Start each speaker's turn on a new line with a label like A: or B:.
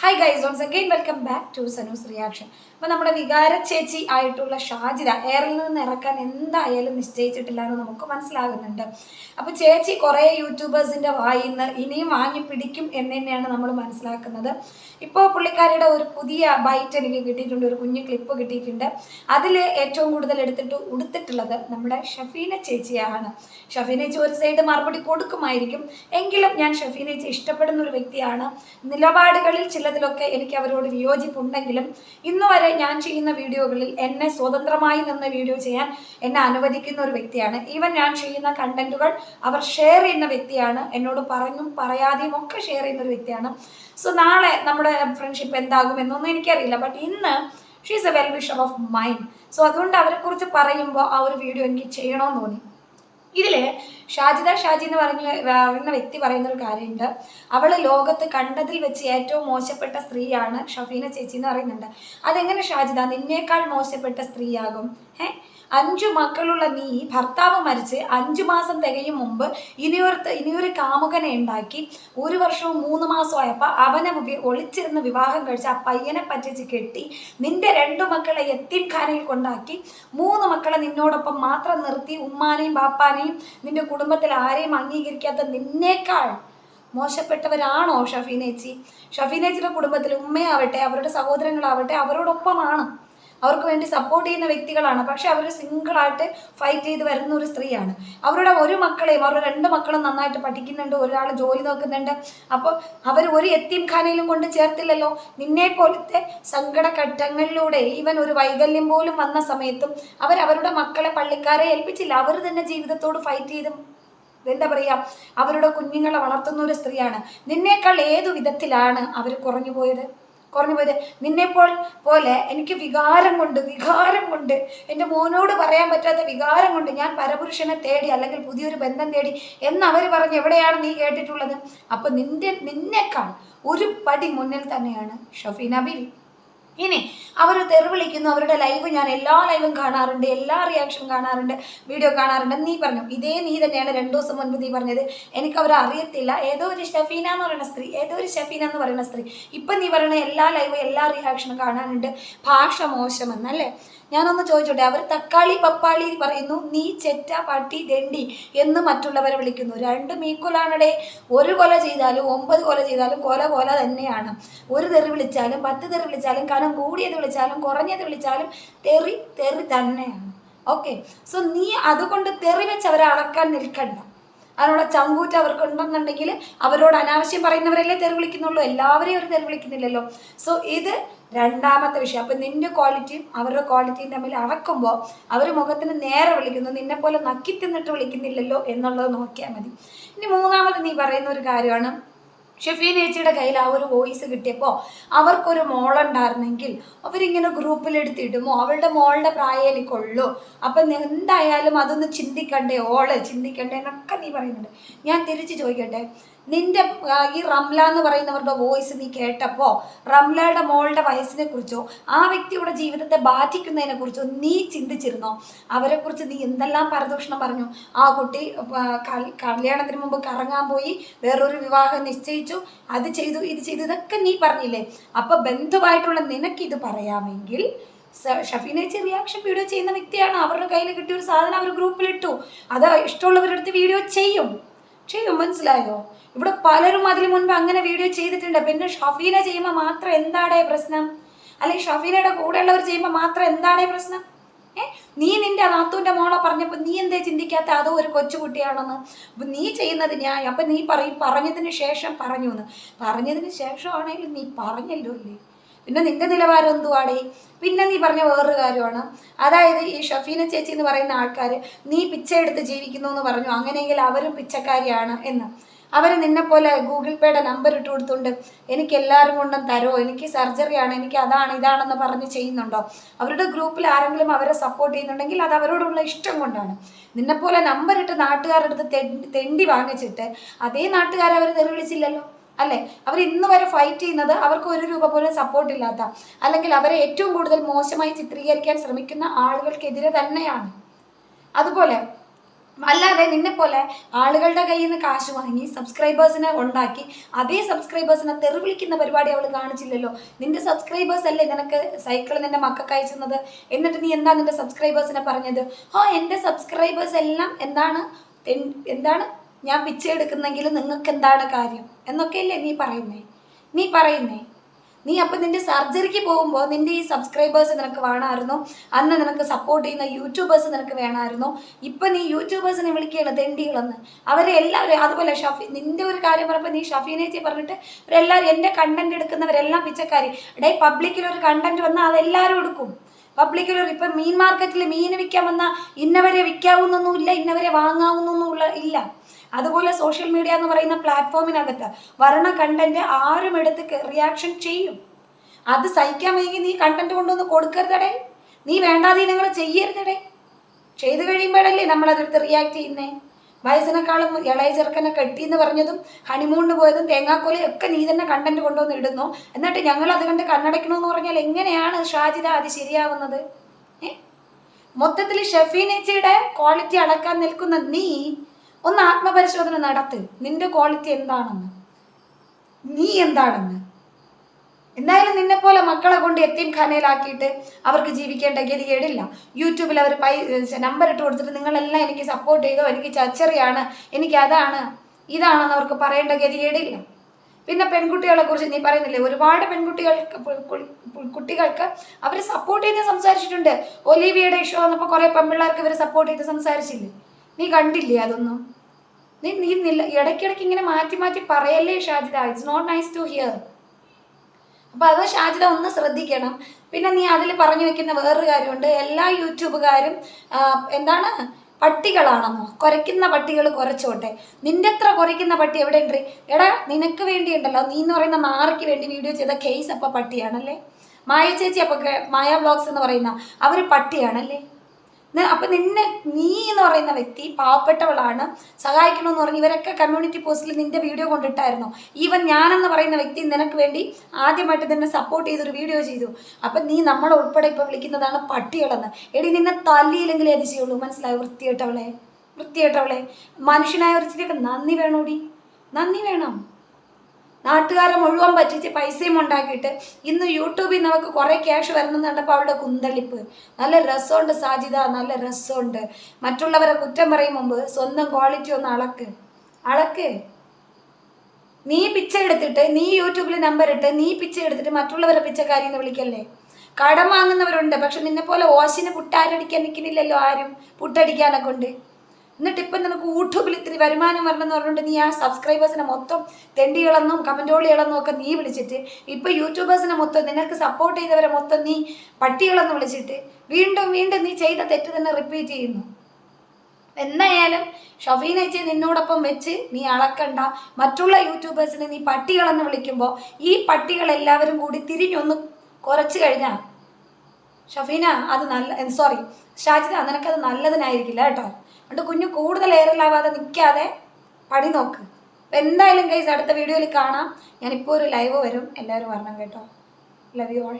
A: Hi guys once again welcome back to Sanoos reaction അപ്പോൾ നമ്മുടെ വികാര ചേച്ചി ആയിട്ടുള്ള ഷാജിത എയറിൽ നിന്ന് ഇറക്കാൻ എന്തായാലും നിശ്ചയിച്ചിട്ടില്ല എന്ന് നമുക്ക് മനസ്സിലാകുന്നുണ്ട്. അപ്പോൾ ചേച്ചി കുറേ യൂട്യൂബേഴ്സിന്റെ വായിൽ നിന്ന് ഇനിയും വാങ്ങി പിടിക്കും എന്ന് തന്നെയാണ് നമ്മൾ മനസ്സിലാക്കുന്നത്. ഇപ്പോൾ പുള്ളിക്കാരിയുടെ ഒരു പുതിയ ബൈറ്റ് എനിക്ക് കിട്ടിയിട്ടുണ്ട് ഒരു കുഞ്ഞു ക്ലിപ്പ് കിട്ടിയിട്ടുണ്ട്. അതിൽ ഏറ്റവും കൂടുതൽ എടുത്തിട്ട് ഉടുത്തിട്ടുള്ളത് നമ്മുടെ ഷഫീന ചേച്ചിയാണ്. ഷഫീന ചേച്ചി ഒരു സൈഡ് മറുപടി കൊടുക്കുമായിരിക്കും. എങ്കിലും ഞാൻ ഷഫീന ചേച്ചി ഇഷ്ടപ്പെടുന്ന ഒരു വ്യക്തിയാണ്. നിലപാടുകളിൽ ചിലതിലൊക്കെ എനിക്ക് അവരോട് വിയോജിപ്പുണ്ടെങ്കിലും ഇന്ന് വരെ ഞാൻ ചെയ്യുന്ന വീഡിയോകളിൽ എന്നെ സ്വതന്ത്രമായി നിന്ന് വീഡിയോ ചെയ്യാൻ എന്നെ അനുവദിക്കുന്ന ഒരു വ്യക്തിയാണ്. ഈവൻ ഞാൻ ചെയ്യുന്ന കണ്ടന്റുകൾ അവർ ഷെയർ ചെയ്യുന്ന വ്യക്തിയാണ്. എന്നോട് പറഞ്ഞും പറയാതെയും ഒക്കെ ഷെയർ ചെയ്യുന്ന ഒരു വ്യക്തിയാണ്. സോ നാളെ നമ്മുടെ ഫ്രണ്ട്ഷിപ്പ് എന്താകും എന്നൊന്നും എനിക്കറിയില്ല. ബട്ട് ഇന്ന് she's a well wisher of mind so അതുകൊണ്ട് അവരെക്കുറിച്ച് പറയുമ്പോൾ ആ ഒരു വീഡിയോ എനിക്ക് ചെയ്യണമെന്ന് തോന്നി. ഇതിൽ ഷാജിദ ഷാജി എന്ന് പറഞ്ഞ പറയുന്ന വ്യക്തി പറയുന്ന ഒരു കാര്യമുണ്ട്. അവൾ ലോകത്ത് കണ്ടതിൽ വെച്ച് ഏറ്റവും മോശപ്പെട്ട സ്ത്രീയാണ് ഷഫീന ചേച്ചി എന്ന് പറയുന്നുണ്ട്. അതെങ്ങനെ ഷാജിദ? നിന്നേക്കാൾ മോശപ്പെട്ട സ്ത്രീയാകും. ഏ? അഞ്ചു മക്കളുള്ള നീ ഭർത്താവ് മരിച്ച് അഞ്ചു മാസം തികയും മുമ്പ് ഇനിയൊരു ഇനിയൊരു കാമുകനെ ഉണ്ടാക്കി. ഒരു വർഷവും മൂന്ന് മാസമായപ്പോൾ അവനെ ഒളിച്ചിരുന്ന് വിവാഹം കഴിച്ച് ആ പയ്യനെ പറ്റിച്ച് കെട്ടി നിന്റെ രണ്ടു മക്കളെ എത്തിംഖാനയിൽ കൊണ്ടാക്കി. മൂന്ന് മക്കളെ നിന്നോടൊപ്പം മാത്രം നിർത്തി ഉമ്മാനെയും ബാപ്പാനെയും നിന്റെ കുടുംബത്തിൽ ആരെയും അംഗീകരിക്കാത്ത നിന്നേക്കാൾ മോശപ്പെട്ടവരാണോ ഷഫീനേച്ചി? ഷഫീനേച്ചിയുടെ കുടുംബത്തിൽ ഉമ്മയാവട്ടെ അവരുടെ സഹോദരങ്ങളാവട്ടെ അവരോടൊപ്പമാണ്. അവർക്ക് വേണ്ടി സപ്പോർട്ട് ചെയ്യുന്ന വ്യക്തികളാണ്. പക്ഷെ അവർ സിംഗിളായിട്ട് ഫൈറ്റ് ചെയ്ത് വരുന്ന ഒരു സ്ത്രീയാണ്. അവരുടെ ഒരു മക്കളെയും അവരുടെ രണ്ട് മക്കളും നന്നായിട്ട് പഠിക്കുന്നുണ്ട് ഒരാൾ ജോലി നോക്കുന്നുണ്ട്. അപ്പോൾ അവർ ഒരു എത്തിയും ഖാനയിലും കൊണ്ട് ചേർത്തില്ലല്ലോ. നിന്നെ പോലത്തെ സങ്കടഘട്ടങ്ങളിലൂടെ ഈവൻ ഒരു വൈകല്യം പോലും വന്ന സമയത്തും അവർ അവരുടെ മക്കളെ പള്ളിക്കാരെ ഏൽപ്പിച്ചില്ല. അവർ തന്നെ ജീവിതത്തോട് ഫൈറ്റ് ചെയ്ത് എന്താ പറയുക അവരുടെ കുഞ്ഞുങ്ങളെ വളർത്തുന്ന ഒരു സ്ത്രീയാണ്. നിന്നേക്കാൾ ഏതു വിധത്തിലാണ് അവർ കുറഞ്ഞു പോയത് കുറഞ്ഞു പോയത്. നിന്നെപ്പോൾ പോലെ എനിക്ക് വികാരം കൊണ്ട് വികാരം കൊണ്ട് എന്റെ മോനോട് പറയാൻ പറ്റാത്ത വികാരം കൊണ്ട് ഞാൻ പരപുരുഷനെ തേടി അല്ലെങ്കിൽ പുതിയൊരു ബന്ധം തേടി എന്ന് അവർ പറഞ്ഞ് എവിടെയാണ് നീ കേട്ടിട്ടുള്ളത്? അപ്പം നിന്റെ നിന്നേക്കാൾ ഒരു പടി മുന്നിൽ തന്നെയാണ് ഷഫീന ബിവി. ഇനി അവർ തെറിവിളിക്കുന്നു അവരുടെ ലൈവ് ഞാൻ എല്ലാ ലൈവും കാണാറുണ്ട് എല്ലാ റിയാക്ഷനും കാണാറുണ്ട് വീഡിയോ കാണാറുണ്ട്. നീ പറഞ്ഞു ഇതേ നീ തന്നെയാണ് രണ്ടു ദിവസം മുൻപ് നീ പറഞ്ഞത്. എനിക്ക് അവരെ അറിയത്തില്ല. ഏതോ ഒരു ഷഫീന എന്ന് പറയുന്ന സ്ത്രീ ഏതോ ഒരു ഷഫീന എന്ന് പറയുന്ന സ്ത്രീ. ഇപ്പം നീ പറയുന്ന എല്ലാ ലൈവും എല്ലാ റിയാക്ഷനും കാണാനുണ്ട്. ഭാഷ മോശമെന്നല്ലേ? ഞാനൊന്ന് ചോദിച്ചോട്ടെ അവർ തക്കാളി പപ്പാളി പറയുന്നു നീ ചെറ്റ പട്ടി ദണ്ടി എന്ന് മറ്റുള്ളവരെ വിളിക്കുന്നു. രണ്ടും ഈക്വലാണടേ ഒരു കൊല ചെയ്താലും ഒമ്പത് കൊല ചെയ്താലും കൊല കൊല തന്നെയാണ്. ഒരു തെറി വിളിച്ചാലും പത്ത് തെറി വിളിച്ചാലും കനം കൂടിയത് വിളിച്ചാലും കുറഞ്ഞത് വിളിച്ചാലും തെറി തെറി തന്നെയാണ്. ഓക്കെ സോ നീ അതുകൊണ്ട് തെറി വെച്ച് അവരെ അളക്കാൻ നിൽക്കണ്ട. അതിനുള്ള ചങ്കൂറ്റ് അവർക്ക് ഉണ്ടെന്നുണ്ടെങ്കിൽ അവരോട് അനാവശ്യം പറയുന്നവരല്ലേ തെറി വിളിക്കുന്നുള്ളൂ. എല്ലാവരെയും അവർ തെറി വിളിക്കുന്നില്ലല്ലോ. സോ ഇത് രണ്ടാമത്തെ വിഷയം. അപ്പം നിന്റെ ക്വാളിറ്റിയും അവരുടെ ക്വാളിറ്റിയും തമ്മിൽ അളക്കുമ്പോൾ അവർ മുഖത്തിന് നേരെ വിളിക്കുന്നു. നിന്നെ പോലെ നക്കി തിന്നിട്ട് വിളിക്കുന്നില്ലല്ലോ എന്നുള്ളത് നോക്കിയാൽ മതി. ഇനി മൂന്നാമത് നീ പറയുന്ന ഒരു കാര്യമാണ്. ഷെഫീൻ ചേച്ചിയുടെ കയ്യിൽ ആ ഒരു വോയിസ് കിട്ടിയപ്പോൾ അവർക്കൊരു മോളുണ്ടായിരുന്നെങ്കിൽ അവരിങ്ങനെ ഗ്രൂപ്പിലെടുത്തിടുമോ? അവളുടെ മോളുടെ പ്രായം എനിക്കുള്ളൂ അപ്പം എന്തായാലും അതൊന്ന് ചിന്തിക്കണ്ടേ ഓൾ? ചിന്തിക്കണ്ടേ എന്നൊക്കെ നീ പറയുന്നുണ്ട്. ഞാൻ തിരിച്ച് ചോദിക്കട്ടെ? നിന്റെ ഈ റംല എന്ന് പറയുന്നവരുടെ വോയിസ് നീ കേട്ടപ്പോൾ റംലയുടെ മോളുടെ വയസ്സിനെ കുറിച്ചോ ആ വ്യക്തിയുടെ ജീവിതത്തെ ബാധിക്കുന്നതിനെ കുറിച്ചോ നീ ചിന്തിച്ചിരുന്നോ? അവരെക്കുറിച്ച് നീ എന്തെല്ലാം പരദൂഷണം പറഞ്ഞു? ആ കുട്ടി കല്യാണത്തിന് മുമ്പ് കറങ്ങാൻ പോയി വേറൊരു വിവാഹം നിശ്ചയിച്ചു അത് ചെയ്തു ഇത് ചെയ്തു ഇതൊക്കെ നീ പറഞ്ഞില്ലേ? അപ്പൊ ബന്ധുവായിട്ടുള്ള നിനക്കിത് പറയാമെങ്കിൽ സ- ഷഫീനേച്ചി റിയാക്ഷൻ വീഡിയോ ചെയ്യുന്ന വ്യക്തിയാണ്. അവരുടെ കയ്യിൽ കിട്ടിയ ഒരു സാധനം അവർ ഗ്രൂപ്പിലിട്ടു അത് ഇഷ്ടമുള്ളവരുടെ അടുത്ത് വീഡിയോ ചെയ്യും. ചെയ്യും മനസ്സിലായോ? ഇവിടെ പലരും അതിന് മുൻപ് അങ്ങനെ വീഡിയോ ചെയ്തിട്ടുണ്ട്. പിന്നെ ഷഫീന ചെയ്യുമ്പോൾ മാത്രം എന്താടേ പ്രശ്നം? അല്ലെങ്കിൽ ഷഫീനയുടെ കൂടെയുള്ളവർ ചെയ്യുമ്പോൾ മാത്രം എന്താടേ പ്രശ്നം? ഏ? നീ നിന്റെ നാത്തൂന്റെ മോളെ പറഞ്ഞപ്പോൾ നീ എന്തേ ചിന്തിക്കാത്ത? അതോ ഒരു കൊച്ചുകുട്ടിയാണെന്ന്. നീ ചെയ്യുന്നത് ഞാൻ അപ്പം നീ പറയും പറഞ്ഞതിന് ശേഷം പറഞ്ഞു എന്ന് പറഞ്ഞതിന് ശേഷമാണെങ്കിലും നീ പറഞ്ഞല്ലോ അല്ലേ പിന്നെ നിന്റെ നിലവാരം എന്തുവാടേ? പിന്നെ നീ പറഞ്ഞ വേറൊരു കാര്യമാണ്. അതായത് ഈ ഷഫീന ചേച്ചി എന്ന് പറയുന്ന ആൾക്കാർ നീ പിച്ച എടുത്ത് ജീവിക്കുന്നു എന്ന് പറഞ്ഞു. അങ്ങനെയെങ്കിൽ അവരും പിച്ചക്കാരിയാണ് എന്ന്. അവർ നിന്നെപ്പോലെ ഗൂഗിൾ പേയുടെ നമ്പർ ഇട്ട് കൊടുത്തുണ്ട് എനിക്ക് എല്ലാവരും കൊണ്ടും തരോ? എനിക്ക് സർജറിയാണ് എനിക്ക് അതാണ് ഇതാണെന്ന് പറഞ്ഞ് ചെയ്യുന്നുണ്ടോ? അവരുടെ ഗ്രൂപ്പിൽ ആരെങ്കിലും അവരെ സപ്പോർട്ട് ചെയ്യുന്നുണ്ടെങ്കിൽ അത് അവരോടുള്ള ഇഷ്ടം കൊണ്ടാണ്. നിന്നെപ്പോലെ നമ്പർ ഇട്ട് നാട്ടുകാരുടെ അടുത്ത് തെണ്ടി വാങ്ങിച്ചിട്ട് അതേ നാട്ടുകാരെ അവർ തെറി വിളിച്ചില്ലല്ലോ അല്ലേ? അവർ ഇന്ന് വരെ ഫൈറ്റ് ചെയ്യുന്നത് അവർക്ക് ഒരു രൂപ പോലും സപ്പോർട്ട് ഇല്ലാത്ത അല്ലെങ്കിൽ അവരെ ഏറ്റവും കൂടുതൽ മോശമായി ചിത്രീകരിക്കാൻ ശ്രമിക്കുന്ന ആളുകൾക്കെതിരെ തന്നെയാണ്. അതുപോലെ അല്ലാതെ നിന്നെ പോലെ ആളുകളുടെ കയ്യിൽ നിന്ന് കാശ് വാങ്ങി സബ്സ്ക്രൈബേഴ്സിനെ ഉണ്ടാക്കി അതേ സബ്സ്ക്രൈബേഴ്സിനെ തെറിവിളിക്കുന്ന പരിപാടി അവൾ കാണിച്ചില്ലല്ലോ. നിന്റെ സബ്സ്ക്രൈബേഴ്സ് അല്ലേ നിനക്ക് സൈക്കിൾ നിന്റെ മക്കൾക്ക് അയച്ചുന്നത്? എന്നിട്ട് നീ എന്താ നിന്റെ സബ്സ്ക്രൈബേഴ്സിനെ പറഞ്ഞത്? ഓ എന്റെ സബ്സ്ക്രൈബേഴ്സ് എല്ലാം എന്താണ് എന്താണ് ഞാൻ പിച്ചേ എടുക്കുന്നെങ്കിൽ നിങ്ങൾക്ക് എന്താണ് കാര്യം? എന്നൊക്കെയല്ലേ നീ പറയുന്നേ. നീ പറയുന്നേ. നീ അപ്പം നിന്റെ സർജറിക്ക് പോകുമ്പോൾ നിന്റെ ഈ സബ്സ്ക്രൈബേഴ്സ് നിനക്ക് വേണമായിരുന്നു. അന്ന് നിനക്ക് സപ്പോർട്ട് ചെയ്യുന്ന യൂട്യൂബേഴ്സ് നിനക്ക് വേണമായിരുന്നു. ഇപ്പം നീ യൂട്യൂബേഴ്സിനെ വിളിക്കുകയാണ് തെണ്ടികളെന്ന് അവരെ എല്ലാവരും അതുപോലെ ഷഫി നിന്റെ ഒരു കാര്യം പറഞ്ഞപ്പോൾ നീ ഷഫീനേച്ചി പറഞ്ഞിട്ട് ഇവരെല്ലാവരും എന്റെ കണ്ടന്റ് എടുക്കുന്നവരെല്ലാം പിച്ചക്കാരി. ഇടയിൽ പബ്ലിക്കിൽ ഒരു കണ്ടന്റ് വന്നാൽ അതെല്ലാവരും എടുക്കും. പബ്ലിക്കിൽ ഒരു ഇപ്പം മീൻ മാർക്കറ്റിൽ മീൻ വിൽക്കാൻ വന്നാൽ ഇന്നവരെ വിൽക്കാവുന്നൊന്നുമില്ല ഇന്നവരെ വാങ്ങാവുന്നൊന്നുമില്ല ഇല്ല. അതുപോലെ സോഷ്യൽ മീഡിയ എന്ന് പറയുന്ന പ്ലാറ്റ്ഫോമിനകത്ത് വരണ കണ്ടന്റ് ആരും എടുത്ത് റിയാക്ഷൻ ചെയ്യും. അത് സഹിക്കാൻ വൈകി നീ കണ്ടന്റ് കൊണ്ടുവന്ന് കൊടുക്കരുതടേ. നീ വേണ്ടാതെ നിങ്ങൾ ചെയ്യരുതടേ. ചെയ്തു കഴിയുമ്പോഴല്ലേ നമ്മൾ അതെടുത്ത് റിയാക്ട് ചെയ്യുന്നേ? വയസ്സിനെക്കാളും ഇളയ ചെറുക്കനെ കെട്ടി എന്ന് പറഞ്ഞതും ഹണിമൂണിന് പോയതും തേങ്ങാക്കൊലയും ഒക്കെ നീ തന്നെ കണ്ടന്റ് കൊണ്ടുവന്ന് ഇടുന്നു. എന്നിട്ട് ഞങ്ങൾ അത് കണ്ട് കണ്ണടയ്ക്കണമെന്ന് പറഞ്ഞാൽ എങ്ങനെയാണ് ഷാജിദ അത് ശരിയാവുന്നത്? മൊത്തത്തിൽ ഷെഫീനേച്ചയുടെ ക്വാളിറ്റി അളക്കാൻ നിൽക്കുന്ന നീ ഒന്ന് ആത്മപരിശോധന നടത്ത്. നിന്റെ ക്വാളിറ്റി എന്താണെന്ന്. നീ എന്താണെന്ന്. എന്തായാലും നിന്നെ പോലെ മക്കളെ കൊണ്ട് എത്തിയും ഖാനയിലാക്കിയിട്ട് അവർക്ക് ജീവിക്കേണ്ട ഗതികേടില്ല യൂട്യൂബിൽ അവർ പൈ നമ്പർ ഇട്ട് കൊടുത്തിട്ട് നിങ്ങളെല്ലാം എനിക്ക് സപ്പോർട്ട് ചെയ്തോ എനിക്ക് ചച്ചറിയാണ് എനിക്ക് അതാണ് ഇതാണെന്ന് അവർക്ക് പറയേണ്ട ഗതികേടില്ല പിന്നെ പെൺകുട്ടികളെ കുറിച്ച് നീ പറയുന്നില്ലേ? ഒരുപാട് പെൺകുട്ടികൾക്ക് പു- കു- പു- കുട്ടികൾക്ക് അവർ സപ്പോർട്ട് ചെയ്ത് സംസാരിച്ചിട്ടുണ്ട്. ഒലീവിയുടെ ഇഷ്യൂ വന്നപ്പോൾ കുറേ പെൺപിള്ളേർക്ക് ഇവർ സപ്പോർട്ട് ചെയ്ത് സംസാരിച്ചില്ലേ? നീ കണ്ടില്ലേ അതൊന്നും? നീ നീ നില്ല ഇടയ്ക്കിടയ്ക്ക് ഇങ്ങനെ മാറ്റി മാറ്റി പറയല്ലേ Shajida? It's not nice to hear അപ്പൊ അത് ഷാജിദ ഒന്ന് ശ്രദ്ധിക്കണം. പിന്നെ നീ അതിൽ പറഞ്ഞു വെക്കുന്ന വേറൊരു കാര്യമുണ്ട്. എല്ലാ യൂട്യൂബുകാരും എന്താണ്? പട്ടികളാണെന്നോ. കുറയ്ക്കുന്ന പട്ടികൾ കുറച്ചോട്ടെ. നിന്റെ അത്ര കുരയ്ക്കുന്ന പട്ടി എവിടെ ഉണ്ട് എടാ നിനക്ക് വേണ്ടി ഉണ്ടല്ലോ നീ എന്ന് പറയുന്ന നാറയ്ക്ക് വേണ്ടി വീഡിയോ ചെയ്ത കേസ് അപ്പൊ പട്ടിയാണല്ലേ? മായ ചേച്ചി അപ്പൊ മായ വ്ലോഗ്സ് എന്ന് പറയുന്ന അവർ പട്ടിയാണല്ലേ? അപ്പൊ നിന്നെ നീ എന്ന് പറയുന്ന വ്യക്തി പാവപ്പെട്ടവളാണ് സഹായിക്കണമെന്ന് പറഞ്ഞ് ഇവരൊക്കെ കമ്മ്യൂണിറ്റി പോസ്റ്റിൽ നിന്റെ വീഡിയോ കൊണ്ടിട്ടായിരുന്നു. ഈവൻ ഞാനെന്ന് പറയുന്ന വ്യക്തി നിനക്ക് വേണ്ടി ആദ്യമായിട്ട് നിന്നെ സപ്പോർട്ട് ചെയ്തൊരു വീഡിയോ ചെയ്തു. അപ്പൊ നീ നമ്മളെ ഉൾപ്പെടെ ഇപ്പൊ വിളിക്കുന്നതാണ് പട്ടികളെന്ന്. എടി നിന്നെ തല്ലിയില്ലെങ്കിലേ അത് ചെയ്യുള്ളൂ. മനസ്സിലായി? വൃത്തിയായിട്ടവളെ വൃത്തിയായിട്ടവളെ മനുഷ്യനായ ഒരു ചിരിയൊക്കെ നന്ദി വേണോടി? നന്ദി വേണം. നാട്ടുകാരെ മുഴുവൻ പറ്റിച്ച് പൈസയും ഉണ്ടാക്കിയിട്ട് ഇന്ന് യൂട്യൂബിൽ നമുക്ക് കുറേ ക്യാഷ് വരുന്നത് കണ്ടപ്പോൾ അവളുടെ കുന്തളിപ്പ്. നല്ല രസമുണ്ട് സാജിത നല്ല രസമുണ്ട്. മറ്റുള്ളവരെ കുറ്റം പറയും മുമ്പ് സ്വന്തം ക്വാളിറ്റി ഒന്ന് അളക്ക്. അളക്ക്. നീ പിച്ച എടുത്തിട്ട് നീ യൂട്യൂബിൽ നമ്പർ ഇട്ട് നീ പിച്ച എടുത്തിട്ട് മറ്റുള്ളവരെ പിച്ചക്കാരി എന്ന് വിളിക്കല്ലേ? കടം വാങ്ങുന്നവരുണ്ട് പക്ഷെ നിന്നെ പോലെ ഓശിന് പുട്ടാരടിക്കാൻ നിൽക്കുന്നില്ലല്ലോ ആരും? പുട്ടടിക്കാനൊക്കെ ഉണ്ട്. എന്നിട്ട് ഇപ്പം നിനക്ക് യൂട്യൂബിൽ ഇത്തിരി വരുമാനം വരണമെന്ന് പറഞ്ഞുകൊണ്ട് നീ ആ സബ്സ്ക്രൈബേഴ്സിനെ മൊത്തം തെണ്ടികളെന്നും കമന്റോളികളെന്നും ഒക്കെ നീ വിളിച്ചിട്ട് ഇപ്പം യൂട്യൂബേഴ്സിനെ മൊത്തം നിനക്ക് സപ്പോർട്ട് ചെയ്തവരെ മൊത്തം നീ പട്ടികളെന്ന് വിളിച്ചിട്ട് വീണ്ടും വീണ്ടും നീ ചെയ്ത തെറ്റ് തന്നെ റിപ്പീറ്റ് ചെയ്യുന്നു. എന്തായാലും ഷഫീനേച്ചി നിന്നോടൊപ്പം വെച്ച് നീ അളക്കണ്ട. മറ്റുള്ള യൂട്യൂബേഴ്സിനെ നീ പട്ടികളെന്ന് വിളിക്കുമ്പോൾ ഈ പട്ടികൾ എല്ലാവരും കൂടി തിരിഞ്ഞൊന്ന് കുറച്ച് കഴിഞ്ഞാൽ ഷഫീന അത് നല്ല സോറി ഷാജിദ നിനക്കത് നല്ലതിനായിരിക്കില്ല കേട്ടോ. അതുകൊണ്ട് കുഞ്ഞു കൂടുതൽ എയറിലാവാതെ നിൽക്കാതെ പടി നോക്ക്. അപ്പം എന്തായാലും കൈസ് അടുത്ത വീഡിയോയിൽ കാണാം. ഞാനിപ്പോൾ ഒരു ലൈവ് വരും. എല്ലാവരും വരണം കേട്ടോ. Love you all